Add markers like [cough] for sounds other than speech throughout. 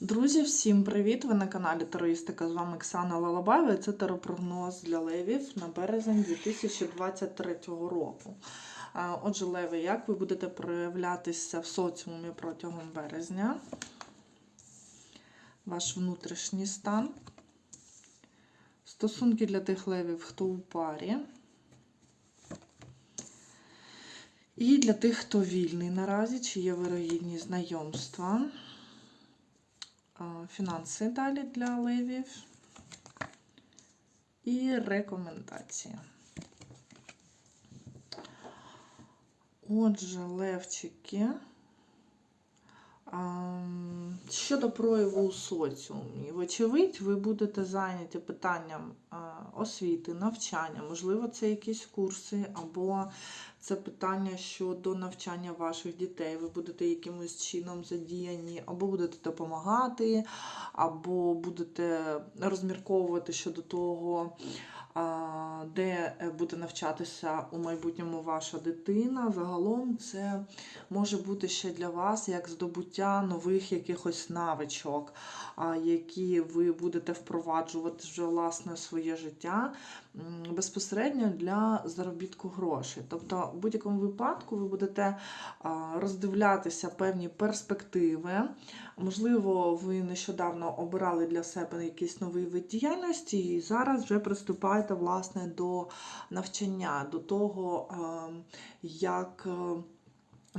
Друзі, всім привіт! Ви на каналі Тароїстика. З вами Оксана Лалабаєва. Це теропрогноз для левів на березень 2023 року. Отже, леви, як ви будете проявлятися в соціумі протягом березня? Ваш внутрішній стан. Стосунки для тих левів, хто у парі. І для тих, хто вільний наразі, чи є вирогідні знайомства. Фінанси далі для левів. І рекомендації. Отже, левчики. Щодо прояву у соціумі, вочевидь, ви будете зайняті питанням освіти, навчання, можливо, це якісь курси, або це питання щодо навчання ваших дітей. Ви будете якимось чином задіяні, або будете допомагати, або будете розмірковувати щодо того, де е, буде навчатися у майбутньому ваша дитина. Загалом це може бути ще для вас як здобуття нових якихось навичок, які ви будете впроваджувати вже власне своє життя безпосередньо для заробітку грошей. Тобто, в будь-якому випадку ви будете роздивлятися певні перспективи. Можливо, ви нещодавно обирали для себе якийсь новий вид діяльності, і зараз вже приступаєте власне до навчання, до того, ем, як.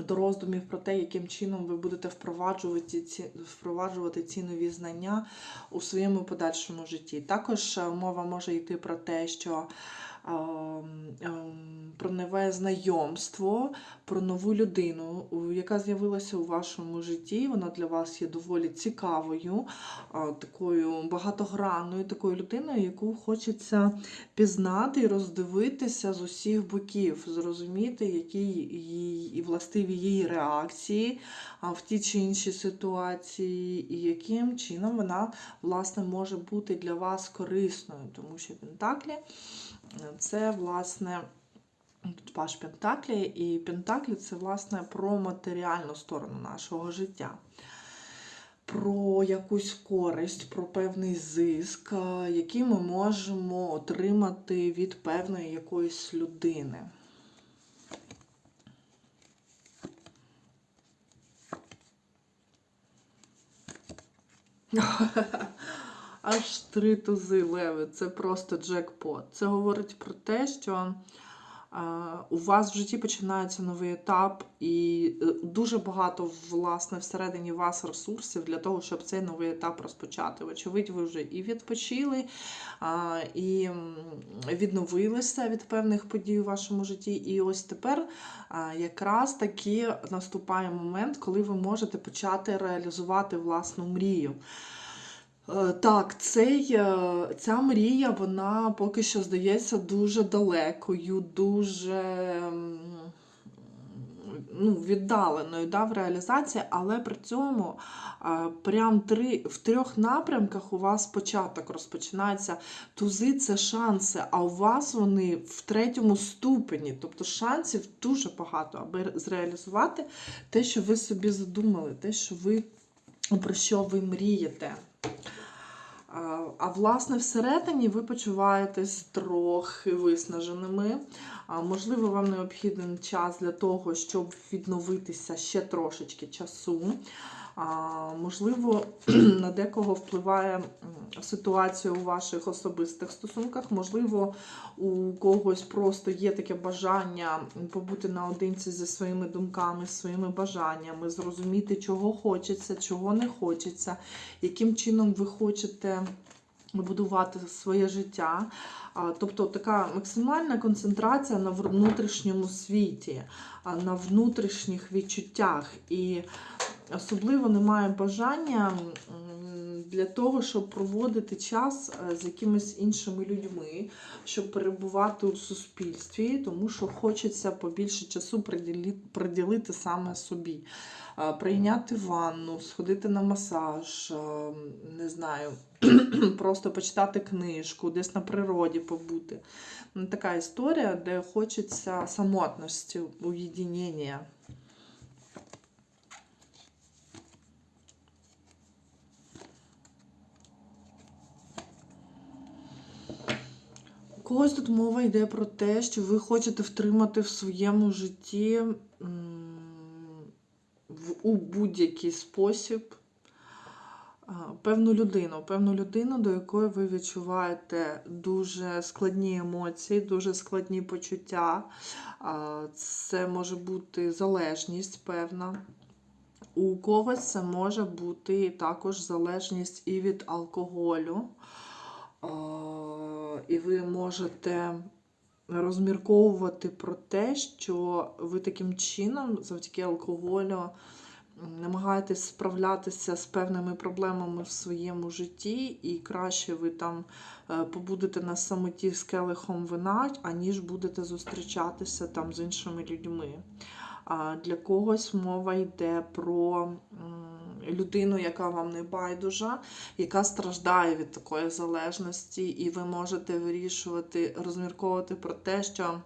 До роздумів про те, яким чином ви будете впроваджувати ці, впроваджувати ці нові знання у своєму подальшому житті. Також е, мова може йти про те, що про нове знайомство, про нову людину, яка з'явилася у вашому житті. Вона для вас є доволі цікавою, такою багатогранною, такою людиною, яку хочеться пізнати і роздивитися з усіх боків, зрозуміти, які її властиві її реакції в ті чи інші ситуації, і яким чином вона власне може бути для вас корисною, тому що Пентаклі це власне. Тут паш Пентаклі, і Пентаклі це власне про матеріальну сторону нашого життя, про якусь користь, про певний зиск, е, який ми можемо отримати від певної якоїсь людини. [laughs] Аж три тузи леви. Це просто джекпот. Це говорить про те, що у вас в житті починається новий етап, і е, дуже багато власне всередині вас ресурсів для того, щоб цей новий етап розпочати. Вочевидь, ви вже і відпочили, і відновилися від певних подій у вашому житті. І ось тепер якраз таки наступає момент, коли ви можете почати реалізувати власну мрію. Е, Так, цей, е, ця мрія, вона поки що здається дуже далекою, дуже ну, віддаленою да, в реалізації, але при цьому е, прям три, в трьох напрямках у вас початок розпочинається. Тузи це шанси, а у вас вони в третьому ступені. Тобто шансів дуже багато, аби зреалізувати те, що ви собі задумали, те, що ви про що ви мрієте. А, власне, всередині ви почуваєтесь трохи виснаженими. Можливо, вам необхідний час для того, щоб відновитися ще трошечки часу. Можливо, [clears throat] на декого впливає ситуація у ваших особистих стосунках. Можливо, у когось просто є таке бажання побути наодинці зі своїми думками, своїми бажаннями, зрозуміти, чого хочеться, чого не хочеться, яким чином ви хочете будувати своє життя. Тобто така максимальна концентрація на внутрішньому світі, на внутрішніх відчуттях. І особливо немає бажання для того, щоб проводити час е, з якимись іншими людьми, щоб перебувати у суспільстві, тому що хочеться побільше часу приділити, саме собі. Е, Прийняти ванну, сходити на масаж, е, не знаю, [clears throat] просто почитати книжку, десь на природі побути. Така історія, де хочеться самотності, уєдинення. Когось тут мова йде про те, що ви хочете втримати в своєму житті у будь-який спосіб певну людину, певну людину, до якої ви відчуваєте дуже складні емоції, дуже складні почуття. Це може бути залежність певна. У когось це може бути також залежність і від алкоголю. І ви можете розмірковувати про те, що ви таким чином, завдяки алкоголю, намагаєтесь справлятися з певними проблемами в своєму житті, і краще ви там е, побудете на самоті з келихом вина, аніж будете зустрічатися там з іншими людьми. Для когось мова йде про людину, яка вам не байдужа, яка страждає від такої залежності, і ви можете вирішувати, розмірковувати про те, що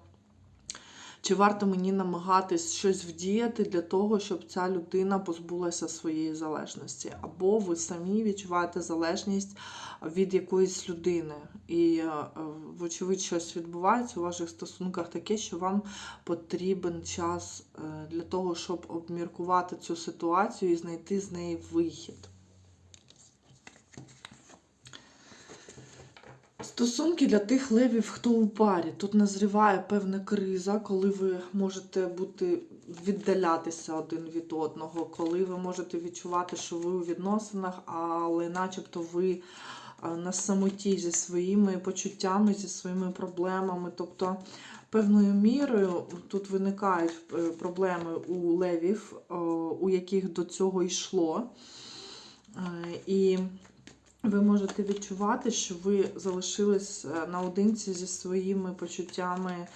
чи варто мені намагатись щось вдіяти для того, щоб ця людина позбулася своєї залежності, або ви самі відчуваєте залежність від якоїсь людини. І, е, вочевидь, щось відбувається у ваших стосунках таке, що вам потрібен час е, для того, щоб обміркувати цю ситуацію і знайти з неї вихід. Стосунки для тих левів, хто у парі. Тут назріває певна криза, коли ви можете бути віддалятися один від одного, коли ви можете відчувати, що ви у відносинах, але начебто ви на самоті зі своїми почуттями, зі своїми проблемами. Тобто, певною мірою тут виникають е, проблеми у левів, у яких до цього йшло. Е, І ви можете відчувати, що ви залишились е, наодинці зі своїми почуттями,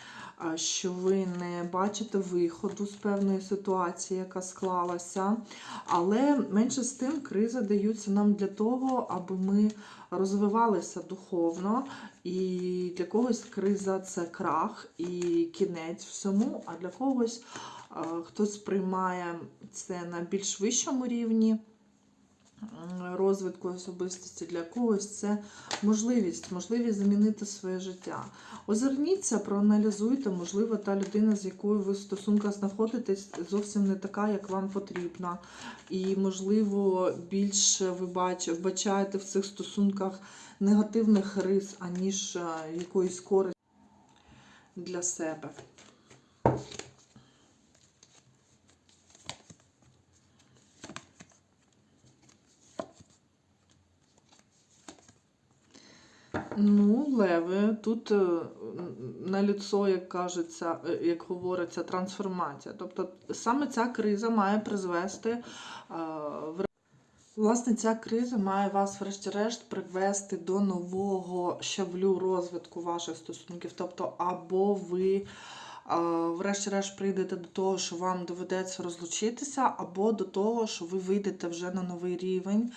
що ви не бачите виходу з певної ситуації, яка склалася. Але менше з тим, кризи даються нам для того, аби ми розвивалися духовно. І для когось криза це крах і кінець всьому, а для когось а, хтось сприймає це на більш вищому рівні розвитку особистості, для когось це можливість, можливість змінити своє життя. Озирніться, проаналізуйте, можливо, та людина, з якою ви в стосунках знаходитесь, зовсім не така, як вам потрібна. І, можливо, більше ви бач, вбачаєте в цих стосунках негативних рис, аніж е, якоїсь користі для себе. Ну, леви, тут е, на лицо, як кажеться, е, як говориться, трансформація. Тобто саме ця криза має призвести е, в Власне, ця криза має вас, врешті-решт, привести до нового щаблю розвитку ваших стосунків. Тобто, або ви, врешті-решт, прийдете до того, що вам доведеться розлучитися, або до того, що ви вийдете вже на новий рівень,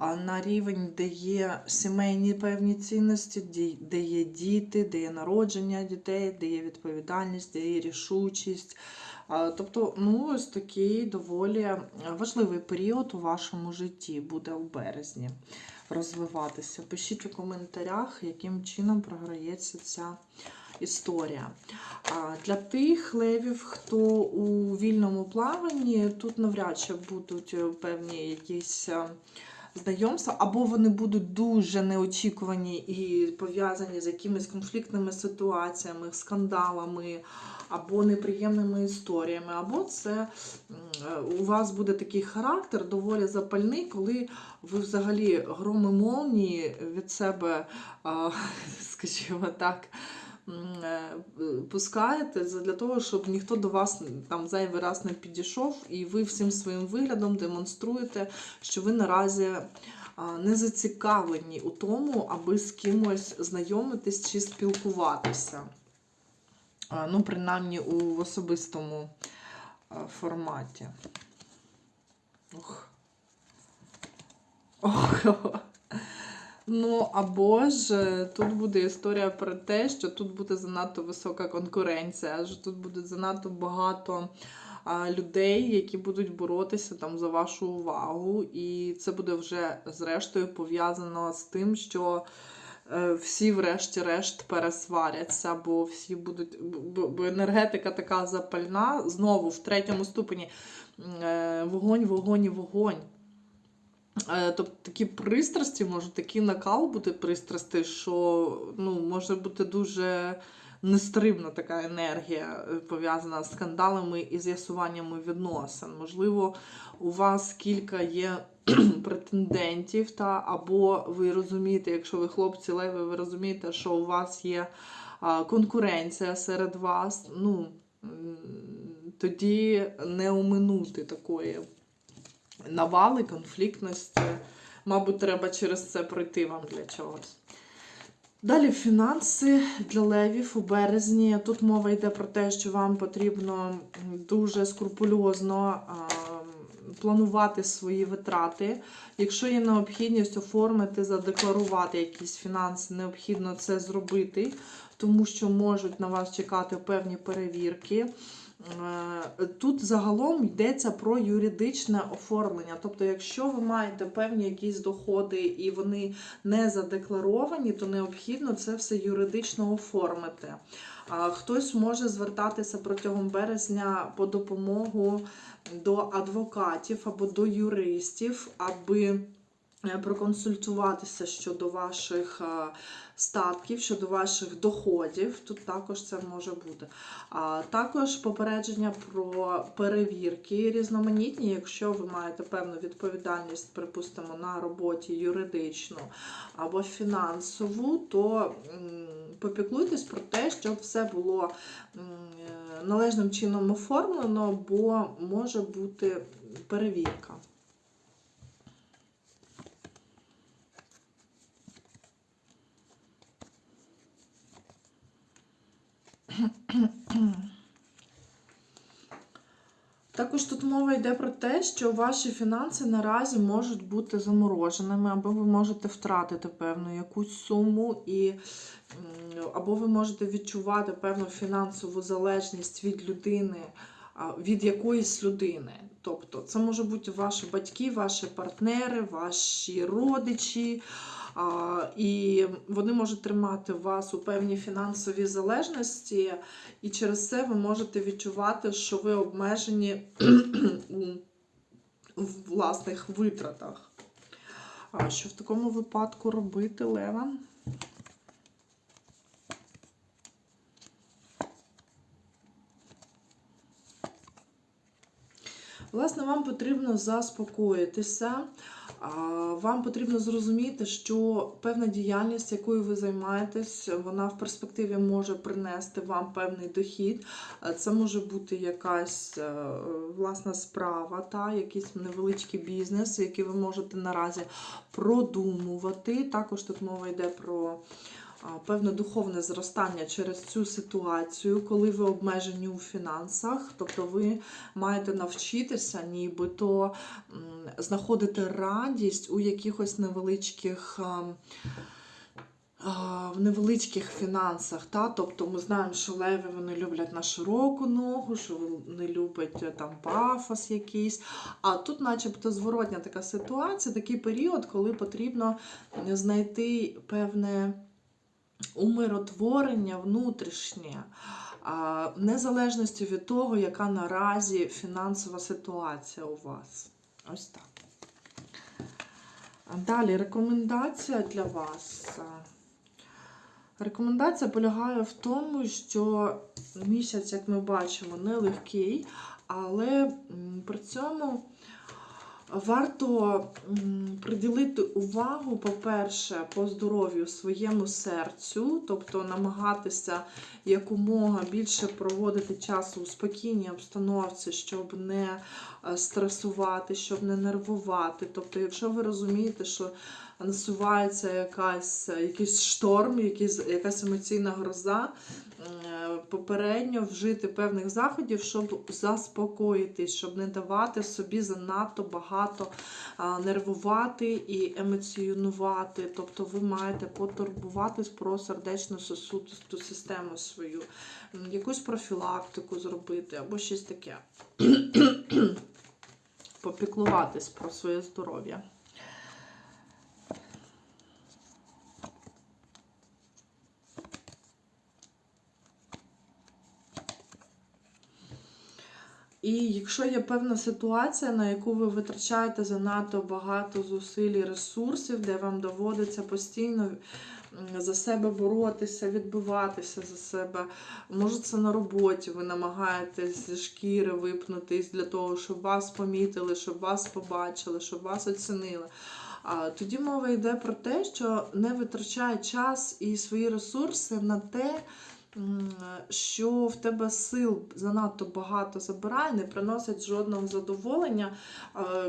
на рівень, де є сімейні певні цінності, де- є діти, де є народження дітей, де є відповідальність, де є рішучість. Тобто, ну, ось такий доволі важливий період у вашому житті буде в березні розвиватися. Пишіть у коментарях, яким чином програється ця історія. Для тих левів, хто у вільному плаванні, тут навряд чи будуть певні якісь. Знайомства, або вони будуть дуже неочікувані і пов'язані з якимись конфліктними ситуаціями, скандалами, або неприємними історіями, або це е, у вас буде такий характер доволі запальний, коли ви взагалі громи молнії від себе, [laughs] скажімо так, пускаєте для того, щоб ніхто до вас там зайвий раз не підійшов, і ви всім своїм виглядом демонструєте, що ви наразі не зацікавлені у тому, аби з кимось знайомитись чи спілкуватися. Ну, принаймні у особистому форматі. Ох. Ох. Ну, або ж е, тут буде історія про те, що тут буде занадто висока конкуренція, що тут буде занадто багато людей, які будуть боротися там за вашу увагу. І це буде вже зрештою пов'язано з тим, що е, всі, врешті-решт, пересваряться, бо всі будуть. Бо енергетика така запальна, знову в третьому ступені е, вогонь, вогонь і вогонь. Е, Тобто такі пристрасті, може, такий накал бути пристрасти, що ну, може бути дуже нестримна така енергія, е, пов'язана з скандалами і з'ясуваннями відносин. Можливо, у вас кілька є [clears throat] претендентів, та, або ви розумієте, якщо ви хлопці леви, ви розумієте, що у вас є а, конкуренція серед вас. Ну, тоді не оминути такої навали, конфліктності. Мабуть, треба через це пройти вам для чогось. Далі фінанси для левів у березні. Тут мова йде про те, що вам потрібно дуже скрупульозно планувати свої витрати. Якщо є необхідність оформити, задекларувати якісь фінанси, необхідно це зробити, тому що можуть на вас чекати певні перевірки. Е, Тут загалом йдеться про юридичне оформлення. Тобто, якщо ви маєте певні якісь доходи і вони не задекларовані, то необхідно це все юридично оформити. Хтось може звертатися протягом березня по допомогу до адвокатів або до юристів, аби проконсультуватися щодо ваших е, статків, щодо ваших доходів. Тут також це може бути. А також попередження про перевірки різноманітні, якщо ви маєте певну відповідальність, припустимо, на роботі юридичну або фінансову, то попіклуйтесь про те, щоб все було е, належним чином оформлено, бо може бути перевірка. Також тут мова йде про те, що ваші фінанси наразі можуть бути замороженими, або ви можете втратити певну якусь суму, і, або ви можете відчувати певну фінансову залежність від людини, від якоїсь людини. Тобто це може бути ваші батьки, ваші партнери, ваші родичі. І вони можуть тримати вас у певній фінансовій залежності, і через це ви можете відчувати, що ви обмежені [clears throat] у власних витратах. А що в такому випадку робити, Лева? Власне, вам потрібно заспокоїтися. Вам потрібно зрозуміти, що певна діяльність, якою ви займаєтесь, вона в перспективі може принести вам певний дохід. Це може бути якась е, власна справа, та, якийсь невеличкий бізнес, який ви можете наразі продумувати. Також тут мова йде про певне духовне зростання через цю ситуацію, коли ви обмежені у фінансах, тобто ви маєте навчитися, нібито знаходити радість у якихось невеличких. В невеличких фінансах, та? тобто ми знаємо, що леви вони люблять на широку ногу, що вони люблять е, там пафос якийсь. А тут, начебто, зворотня така ситуація, такий період, коли потрібно знайти певне умиротворення внутрішнє, в незалежності від того, яка наразі фінансова ситуація у вас. Ось так. Далі рекомендація для вас. Рекомендація полягає в тому, що місяць, як ми бачимо, нелегкий, але при цьому варто приділити увагу, по-перше, по здоров'ю своєму серцю, тобто намагатися якомога більше проводити часу у спокійній обстановці, щоб не е, стресувати, щоб не нервувати. Тобто, якщо ви розумієте, що насувається якась, якийсь шторм, якась емоційна гроза, попередньо вжити певних заходів, щоб заспокоїтись, щоб не давати собі занадто багато нервувати і емоціонувати. Тобто ви маєте потурбуватись про сердечно-сосудисту систему свою, якусь профілактику зробити або щось таке. [clears throat] Попіклуватись про своє здоров'я. І якщо є певна ситуація, на яку ви витрачаєте занадто багато зусиль і ресурсів, де вам доводиться постійно за себе боротися, відбиватися за себе, може це на роботі, ви намагаєтесь зі шкіри випнутись для того, щоб вас помітили, щоб вас побачили, щоб вас оцінили. А тоді мова йде про те, що не витрачай час і свої ресурси на те, що в тебе сил занадто багато забирає, не приносить жодного задоволення.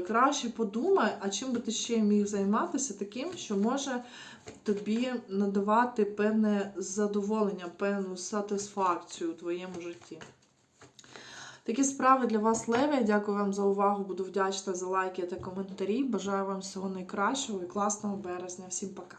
Краще подумай, а чим би ти ще міг займатися таким, що може тобі надавати певне задоволення, певну сатисфакцію у твоєму житті. Такі справи для вас, Леві. Дякую вам за увагу. Буду вдячна за лайки та коментарі. Бажаю вам всього найкращого і класного березня. Всім пока!